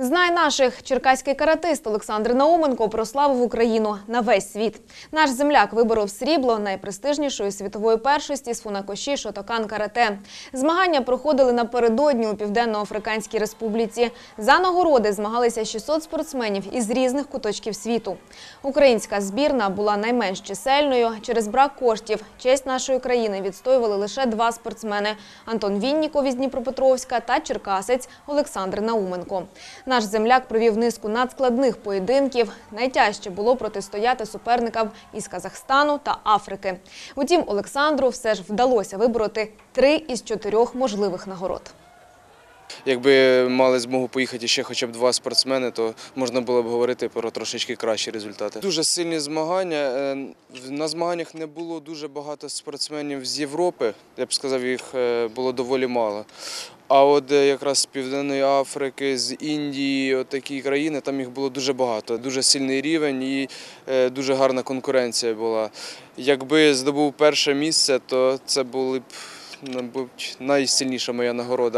Знай наших черкаський каратист Олександр Науменко прославив Україну на весь світ. Наш земляк виборов срібло найпрестижнішої світової першості з фунакоші Шотокан Карате. Змагання проходили напередодні у Південно-Африканській Республіці. За нагороди змагалися 600 спортсменів із різних куточків світу. Українська збірна була найменш чисельною. Через брак коштів честь нашої країни відстоювали лише два спортсмени – Антон Вінніков із Дніпропетровська та черкасець Олександр Науменко. Наш земляк провів низку надскладних поєдинків. Найтяжче було протистояти суперникам із Казахстану та Африки. Утім, Олександру все ж вдалося вибороти три із чотирьох можливих нагород. Якби мали змогу поїхати ще хоча б два спортсмени, то можна було б говорити про трошечки кращі результати. Дуже сильні змагання. Е, На змаганнях не було дуже багато спортсменів з Європи. Я б сказав, їх е, було доволі мало. А от е, якраз з Південної Африки, з Індії, от країни, там їх було дуже багато. Дуже сильний рівень і е, дуже гарна конкуренція була. Якби здобув перше місце, то це були б, мабуть, найсильніша моя нагорода.